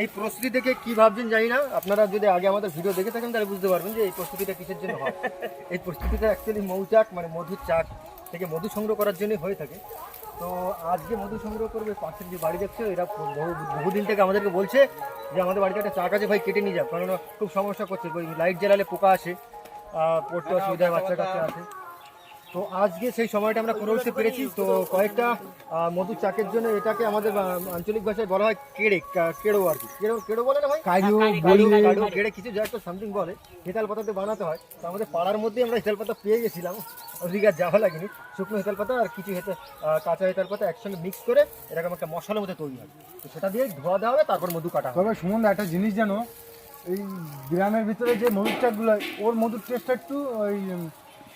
এই প্রস্তুতি দেখে কি ভাবছেন জানি না। আপনারা যদি আগে আমাদের ভিডিও দেখে থাকেন তাহলে বুঝতে পারবেন যে এই প্রস্তুতিটা কিসের জন্য হয়। এই প্রস্তুতিটা অ্যাকচুয়ালি মৌচাক মানে মধুর চাক থেকে মধু সংগ্রহ করার জন্যই হয়ে থাকে। তো আজকে মধু সংগ্রহ করবে পাশের যে বাড়ি দেখছ এরা বহু বহুদিন থেকে আমাদেরকে বলছে যে আমাদের বাড়িতে একটা চাক আছে ভাই কেটে নিয়ে যাও। কারণ খুব সমস্যা করছে ওই লাইট জ্বালালে পোকা আসে পড়তে অসুবিধা হয় বাচ্চা কাচ্চা আছে তো আজকে সেই সময়টা আমরা করে উঠতে পেরেছি। তো কয়েকটা মধুর চাকের জন্য এটাকে আমাদের আঞ্চলিক ভাষায় বলা হয় কেড়ে কেড়ো আর কি। কেড়ো কেড়ো বলে না ভাই? কাজু কাড়ু কেড়ে কিছু যা একটা সামথিং বলে। হেতাল পাতাতে বানাতে হয়। তো আমাদের পাড়ার মধ্যেই আমরা হেতাল পাতা পেয়ে গেছিলাম। ওদিকে আর যাওয়া লাগেনি। শুকনো হেতাল পাতা আর কিছু হেতে কাঁচা হেতাল পাতা একসঙ্গে মিক্স করে এরকম একটা মশলার মধ্যে তৈরি হয়। তো সেটা দিয়ে ধোয়া দেওয়া হবে তারপর মধু কাটা হবে। তবে সুমন একটা জিনিস জানো? এই গ্রামের ভিতরে যে মধুর চাকগুলো হয়, ওর মধুর টেস্টটা একটু ওই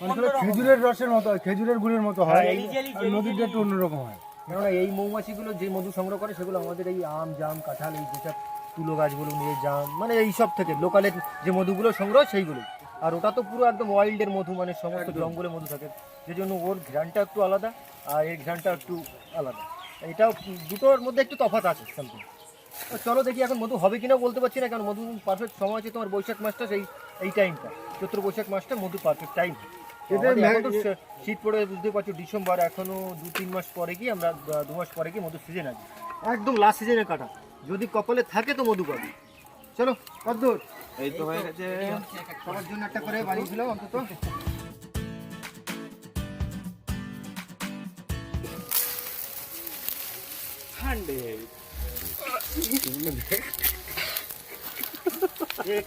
খেজুরের রসের মতো হয় খেজুরের গুড়ের মতো হয় হ্যাঁ, আর মধুরটা একটু অন্যরকম হয়। কেননা এই মৌমাছিগুলো যে মধু সংগ্রহ করে সেগুলো আমাদের এই আম জাম কাঁঠাল এই যেসব তুলো গাছ বলুন এই জাম মানে এই সব থেকে লোকালের যে মধুগুলো সংগ্রহ সেইগুলো আর ওটা তো পুরো একদম ওয়াইল্ডের মধু মানে সমস্ত জঙ্গলে মধু থাকে। যে জন্য ওর ঘ্রানটা একটু আলাদা আর এর ঘ্রানটা একটু আলাদা। এটাও দুটোর মধ্যে একটু তফাৎ আছে সামথিং চলো দেখি এখন মধু হবে কিনা বলতে পারছি না কারণ মধু পারফেক্ট সময় আছে তোমার বৈশাখ মাসটা সেই এই টাইমটা চৈত্র বৈশাখ মাসটা মধু পারফেক্ট টাইম শীত পড়ে বুঝতে পারছ ডিসেম্বর এখনও দু তিন মাস পরে কি আমরা দু মাস পরে কি মধু সিজন আছে? একদম লাস্ট সিজনে কাটা। যদি কপালে থাকে তো মধু পাবে। চলো কদ্দূর এই তো হয়ে গেছে। সবার জন্য একটা করে বানিয়েছিল অন্তত।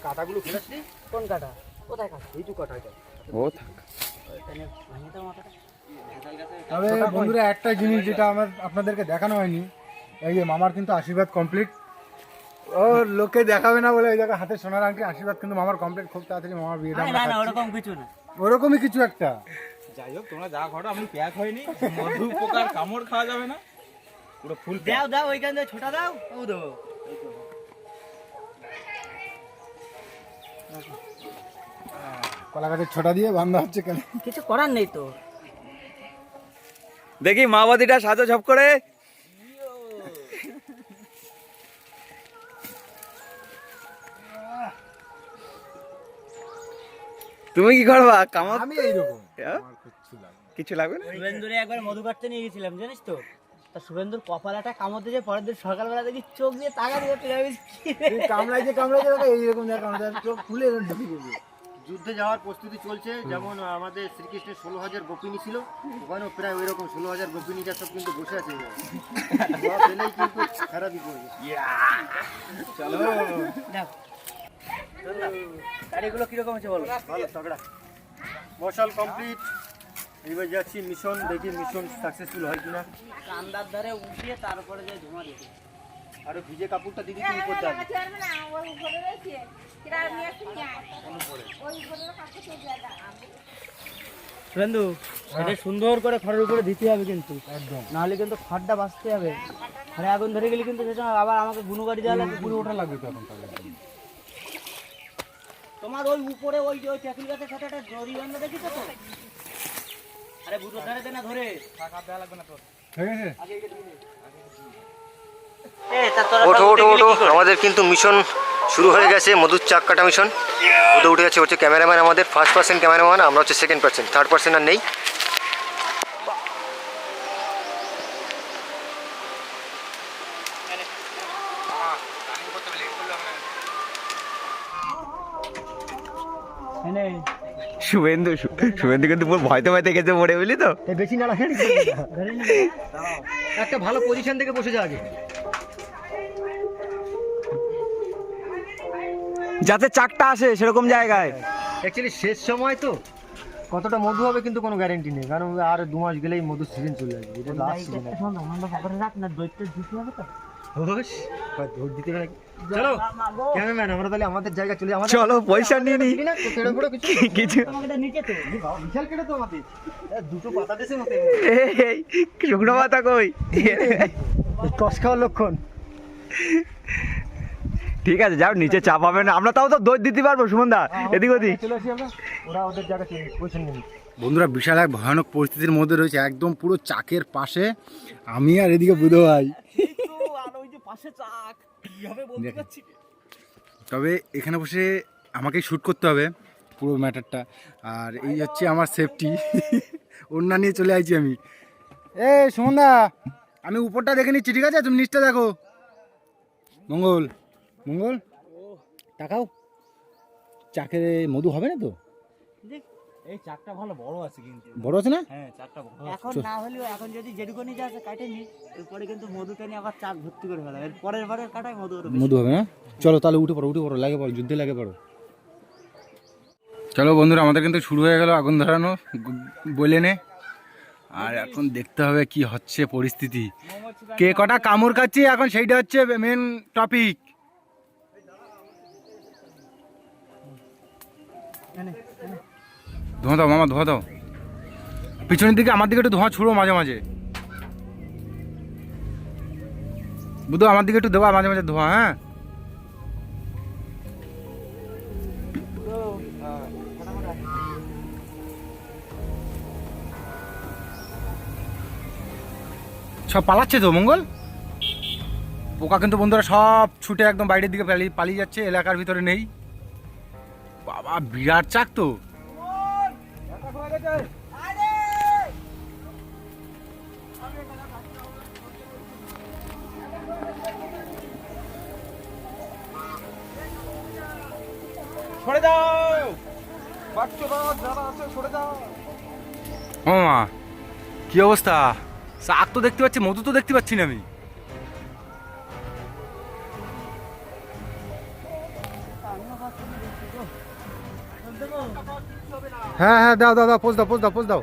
কাটাগুলো ফেলাসনি কোন কাটা? কোথায় কাটা? এই তো কাটা। ও থাক। তবে বন্ধুরা একটা জিনিস যেটা আমার আপনাদেরকে দেখানো হয়নি এই যে মামার কিন্তু আশীর্বাদ কমপ্লিট ও লোকে দেখাবে না বলে এই জায়গায় হাতে সোনার আংটি আশীর্বাদ কিন্তু মামার কমপ্লিট খুব তাড়াতাড়ি মামার বিয়েটা আরে না না খাচ্ছি। ওরকম কিছু না। ওরকমই কিছু একটা। যাই হোক তোমরা যা ঘটো আমি প্যাক হয়নি। মধু পোকার কামড় খাওয়া যাবে না। পুরো ফুল দাও দাও ওইখান থেকে ছোটা দাও ও দেবো। কলা গাছের ছোটা দিয়ে বান্ধা হচ্ছে কেন? কিছু করার নেই তো। দেখি মাওবাদীটা সাজো ঝপ করে। তুমি কি করবা? কামড় আমি এইরকম। হ্যাঁ? কিছু লাগবে না। শুভেন্দুরে একবার মধু কাটতে নিয়ে গেছিলাম জানিস তো? তা শুভেন্দুর কপালাটা কামড়তে যে পরের দিন সকালবেলা দেখি চোখ দিয়ে তাকা দিয়ে কামড়াইছে কামড়াইছে এইরকম দেখা চোখ খুলে ঢুকে গেছে যুদ্ধে যাওয়ার প্রস্তুতি চলছে। যেমন আমাদের শ্রীকৃষ্ণের ষোলো হাজার গোপিনী ছিল ওখানেও প্রায় ওই রকম ষোলো হাজার গোপিনী যা সব কিন্তু বসে আছে। পেলেই কিন্তু খারাপই করবে দেখ গাড়িগুলো কীরকম হচ্ছে বলো? ভালো তগড়া। মশাল কমপ্লিট এবার যাচ্ছি মিশন দেখি মিশন সাকসেসফুল হয় কিনা। কান্দার ধারে উঠিয়ে তারপরে যে ধোঁয়া দিতে আরও ভিজে কাপড়টা দিদি তুমি করতে হবে? শুভেন্দু এটা সুন্দর করে খড়ের উপরে দিতে হবে কিন্তু। একদম। নাহলে কিন্তু খড়টা বাঁচতে হবে। খড়ে আগুন ধরে গেলে কিন্তু সেটা আবার আমাকে গুনু গাড়ি দেওয়া লাগবে পুরো ওঠা লাগবে তো এখন তাহলে তোমার ওই উপরে ওই যে ওই চাকরি গাছের সাথে একটা জরি বান্ধা দেখিছো তো? আরে বুটো ধরে দে না ধরে। ঠিক আছে? ওঠো ওঠো ওঠো। আমাদের কিন্তু মিশন শুরু হয়ে গেছে মধুর চাক কাটা মিশন ওটা উঠে গেছে হচ্ছে ক্যামেরাম্যান আমাদের ফার্স্ট পার্সেন্ট ক্যামেরাম্যান আমরা হচ্ছে সেকেন্ড পার্সেন্ট থার্ড পার্সেন্ট আর নেই। এনে। শুভেন্দু শুভেন্দু কিন্তু পুরো ভয়তে ভয়তে গেছে পড়ে বুঝলি তো? বেশি নাড়া একটা ভালো পজিশন থেকে বসে যা যাতে চাকটা আসে সেরকম জায়গায় অ্যাকচুয়ালি শেষ সময় তো কতটা মধু হবে কিন্তু কোনো গ্যারেন্টি নেই কারণ আর দু মাস গেলেই মধুর সিজন চলে আসবে এটা লাস্ট সিজন? চলো ক্যামেরাম্যান আমরা তাহলে আমাদের জায়গা চলে আমাদের চলো পয়সা নিয়ে নি না তো কেড়ে পড়ে কিছু কিছু তোমাকে নিচে তো বিশাল কেটে তো আমাদের দুটো পাতা দেশে মতে এই, এই, শুকনো পাতা কই টস খাওয়ার লক্ষণ ঠিক আছে যাও নিচে চাপ হবে না। আমরা তাও তো দই দিতে পারব সুমনদা এদিক ওদিক। ওরা ওদের জায়গা চলে পয়সা নিয়ে নিচ্ছে। বন্ধুরা বিশাল এক ভয়ানক পরিস্থিতির মধ্যে রয়েছে। একদম পুরো চাকের পাশে আমি আর এদিকে বুধো ভাই। তবে এখানে বসে আমাকেই শ্যুট করতে হবে পুরো ম্যাটারটা আর এই হচ্ছে আমার সেফটি ওড়না নিয়ে চলে আইছি আমি। এ সুমনদা আমি উপরটা দেখে নিচ্ছি ঠিক আছে? তুমি নিচটা দেখো। মঙ্গল। মঙ্গল টাকাও? চাকে মধু হবে না তো? এই চাকটা ভালো বড় আছে কিন্তু। বড় আছে না? হ্যাঁ চাকটা বড় এখন না হলেও এখন যদি যেটুকুনি যা আছে কাটে নি এরপরে কিন্তু মধুটা নিয়ে আবার চাক ভর্তি করে ফেলা। এর পরের বারের কাটায় মধু হবে না? চলো তাহলে উঠে পড়ো উঠে পড়ো লাগে পড়ো যুদ্ধে লাগে পড়ো। চলো বন্ধুরা আমাদের কিন্তু শুরু হয়ে গেল আগুন ধরানো বলে নে। আর এখন দেখতে হবে কি হচ্ছে পরিস্থিতি। কে কটা কামড় খাচ্ছে এখন সেইটা হচ্ছে মেন টপিক ধোঁয়া দাও মামা, ধোঁয়া দাও। পিছনের দিকে, আমার দিকে একটু ধোঁয়া ছুড়ো মাঝে মাঝে। বুধু, আমার দিকে একটু দেওয়া মাঝে মাঝে ধোঁয়া হ্যাঁ? সব পালাচ্ছে তো, মঙ্গল? পোকা কিন্তু বন্ধুরা সব ছুটে একদম বাইরের দিকে পালিয়ে পালিয়ে যাচ্ছে, এলাকার ভিতরে নেই। বাবা বিরাট চাক তো। সরে সরে ও মা কি অবস্থা? শাক তো দেখতে পাচ্ছি মধু তো দেখতে পাচ্ছি না আমি। হ্যাঁ হ্যাঁ দাও দাও দাও পোজ দাও পোজ দাও পোজ দাও।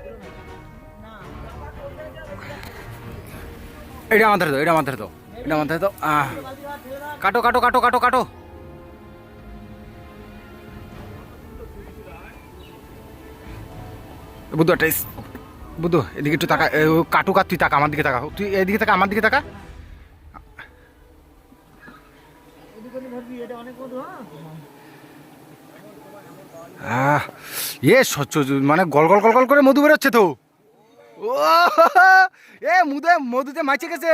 এটা ধরে দাও, এটা ধরে দাও, এটা ধরে দাও। কাটো কাটো কাটো কাটো কাটো। বুদ্ধু, একটা বুদ্ধু, এদিকে একটু তাকা কাটু কাট তুই তাকা, আমার দিকে তাকা। তুই এদিকে তাকা, আমার দিকে তাকা। এদিকে ধরবি এটা অনেক মধু হ্যাঁ আহ এ মানে গল গল গল গল করে মধু বেরোচ্ছে তো। ও এ মুদে মধুতে মাছে গেছে।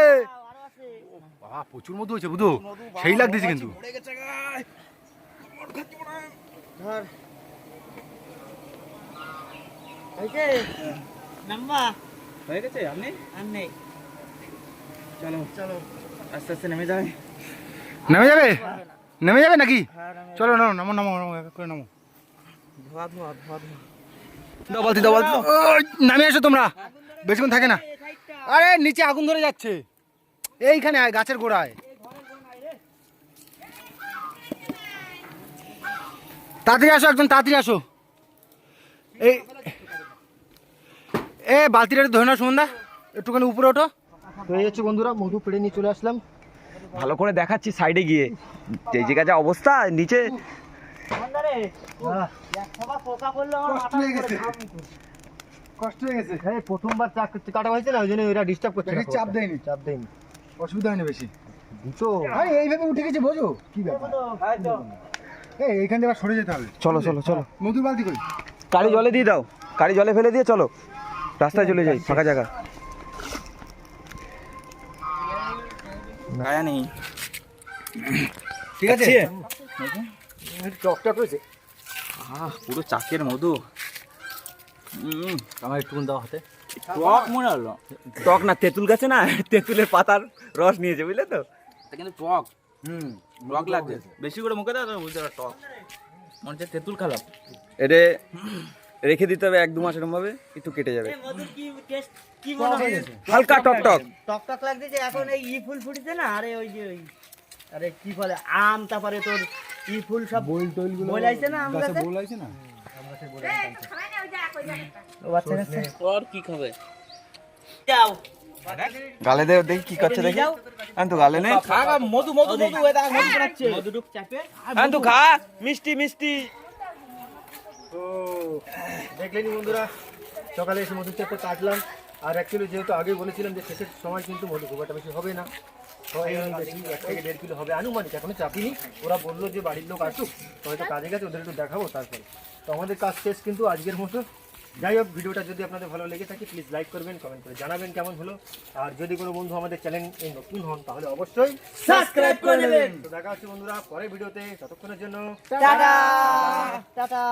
বাবা প্রচুর মধু হয়েছে বুধু। সেই লাগতেছে কিন্তু। পড়ে গেছে গায়। কামড় খাচ্ছি হয়। ধর। হয়েছে নাম্বা গেছে আপনি আর নেই। চলো চলো। আস্তে আস্তে নেমে যাবে। নেমে যাবে? নেমে যাবে নাকি? হ্যাঁ চলো নামো নামো নামো নামো করে নামো। ধোয়া ধোয়া ধোয়া ধোয়া। দাও বালতি দাও বালতি নামে এসো তোমরা। বেশিক্ষণ থাকে না। আরে নিচে আগুন ধরে যাচ্ছে। এইখানে আয় গাছের গোড়ায়। তাড়াতাড়ি আসো একদম তাড়াতাড়ি আসো। এই এ বালতিটা একটু ধরে নাও সুমন্দা। একটুখানি উপরে ওঠো। তো এই হচ্ছে বন্ধুরা মধু পেড়ে নিয়ে চলে আসলাম। ভালো করে দেখাচ্ছি সাইডে গিয়ে। যে জায়গা যা অবস্থা নিচে বন্দারে এক সবা পোকা পড়ল আমার কষ্ট হয়ে গেছে। হয়ে গেছে। হ্যাঁ প্রথমবার কাটা হয়েছে না ওই জন্য ওরা ডিস্টার্ব করছে চাপ দেয়নি। চাপ দেয়নি। অসুবিধা হয়নি বেশি। দুটো আরে এইভাবে উঠে গেছে বোঝো। কি ব্যাপার? এই এইখান থেকে আবার সরে যেতে হবে। চলো চলো চলো। মধুর বালতি করি। কারি জলে দিয়ে দাও। কারি জলে ফেলে দিয়ে চলো। রাস্তায় চলে যাই ফাঁকা জায়গা। গায়া নেই। ঠিক আছে? হয়েছে আহ পুরো চাকের মধু। আমার একটু দাও হাতে। টক মনে হলো টক না তেঁতুল গাছে না তেঁতুলের পাতার রস নিয়েছে বুঝলে তো? কিন্তু টক। হুম টক লাগছে। বেশি করে মুখে দাও বুঝতে পারো টক। মনে হচ্ছে তেঁতুল খালাম। এটা রেখে দিতে হবে এক দু মাস এরকম ভাবে একটু কেটে যাবে। কি টেস্ট কি হালকা টক টক টক। টক লাগতেছে এখন এই ই ফুল ফুটেছে না আরে ওই যে ওই আরে কি বলে আম তারপরে তোর ই ফুল সব বই টইলগুলো বই আইছে না আম গাছে গাছে? বল আইছে না? ও বাচ্চা কাছে আর কি খাবে যাও গালে দে দেখি কি করছে দেখি। যাও। আন তো গালে নে। খা খা মধু মধু মধু এটা মধু বানাচ্ছে। মধু ডুক চাপে আন তো খা মিষ্টি মিষ্টি। তো দেখলেনি বন্ধুরা সকালে এসে মধু চাপটা কাটলাম। আর অ্যাকচুয়ালি যেহেতু আগে বলেছিলাম যে শেষের সময় কিন্তু মধু খুব একটা বেশি হবে না। এক থেকে দেড় কিলো হবে। আনুমানিক এখনও চাপিনি ওরা বলল যে বাড়ির লোক আসুক তো হয়তো কাজে গেছে ওদের একটু দেখাবো তারপরে। তো আমাদের কাজ শেষ কিন্তু আজকের মতো। যাই হোক ভিডিওটা যদি আপনাদের ভালো লেগে থাকে প্লিজ লাইক করবেন কমেন্ট করে জানাবেন কেমন হলো। আর যদি কোনো বন্ধু আমাদের চ্যানেল নতুন হন তাহলে অবশ্যই সাবস্ক্রাইব করে নেবেন। তো দেখা হচ্ছে বন্ধুরা পরের ভিডিওতে। ততক্ষণের জন্য টাটা। টাটা।